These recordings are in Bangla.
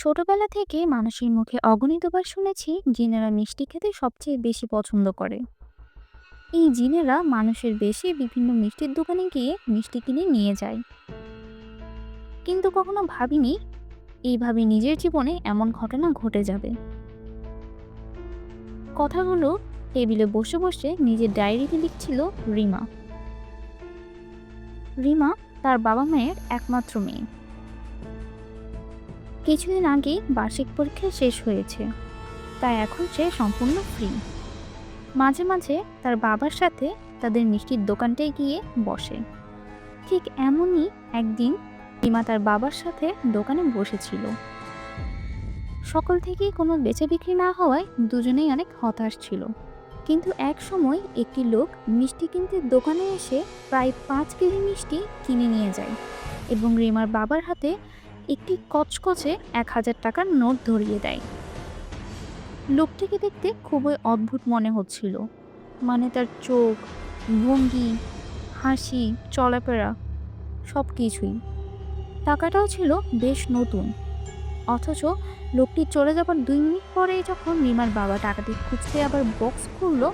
ছোটবেলা থেকে মানুষের মুখে অগণিতবার শুনেছি জিনেরা মিষ্টি খেতে সবচেয়ে বেশি পছন্দ করে। এই জিনেরা মানুষের বেশি বিভিন্ন মিষ্টির দোকানে গিয়ে মিষ্টি কিনে নিয়ে যায়। কিন্তু কখনো ভাবিনি এইভাবে নিজের জীবনে এমন ঘটনা ঘটে যাবে। কথাগুলো টেবিলে বসে বসে নিজের ডায়েরিতে লিখছিল রিমা। রিমা তার বাবা মায়ের একমাত্র মেয়ে। কিছুদিন আগেই বার্ষিক পরীক্ষা শেষ হয়েছে, তাই এখন সে সম্পূর্ণ ফ্রি মাঝে মাঝে তার বাবার সাথে তাদের মিষ্টির দোকানটায় গিয়ে বসে। ঠিক এমনই একদিন রিমা তার বাবার সাথে দোকানে বসেছিল। সকল থেকেই কোনো বেচা বিক্রি না হওয়ায় দুজনেই অনেক হতাশ ছিল। কিন্তু এক সময় একটি লোক মিষ্টি কিনতে দোকানে এসে প্রায় পাঁচ কেজি মিষ্টি কিনে নিয়ে যায় এবং রিমার বাবার হাতে একটি কচকচে এক হাজার টাকার নোট ধরিয়ে দেয়। লোকটিকে দেখতে খুবই অদ্ভুত মনে হচ্ছিল। মানে তার চোখ, ভঙ্গি, হাসি, চলাফেরা সব কিছুই টাকাটাও ছিল বেশ নতুন। অথচ লোকটি চলে যাবার দুই মিনিট পরেই যখন রিমার বাবা টাকাটি খুঁজতে আবার বক্স খুললো,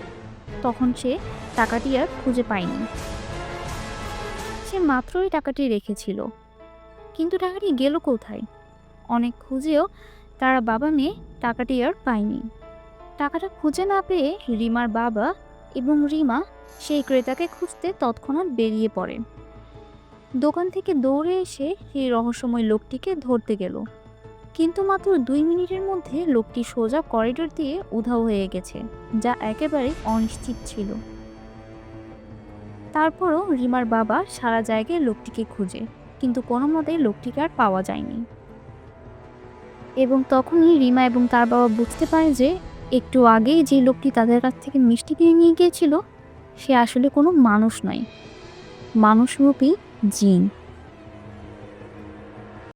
তখন সে টাকাটি আর খুঁজে পায়নি। সে মাত্রই টাকাটি রেখেছিল। কিন্তু টাকাটি গেল কোথায়? অনেক খুঁজেও তারা বাবা মেয়ে টাকাটি আর পায়নি। টাকাটা খুঁজে না পেয়ে রিমার বাবা এবং রিমা সেই ক্রেতাকে খুঁজতে তৎক্ষণাৎ বেরিয়ে পড়ে। দোকান থেকে দৌড়ে এসে সেই রহস্যময় লোকটিকে ধরতে গেল। কিন্তু মাত্র দুই মিনিটের মধ্যে লোকটি সোজা করিডোর দিয়ে উধাও হয়ে গেছে, যা একেবারে অনিশ্চিত ছিল। তারপরও রিমার বাবা সারা জায়গায় লোকটিকে খুঁজে। কিন্তু কোনো মতেই লোকটিকে আর পাওয়া যায়নি। এবং তখনই রিমা এবং তার বাবা বুঝতে পারে যে একটু আগেই যে লোকটি তাদের কাছ থেকে মিষ্টি কিনে নিয়ে গিয়েছিল, সে আসলে কোনো মানুষ নয়। মানুষরূপী জিন।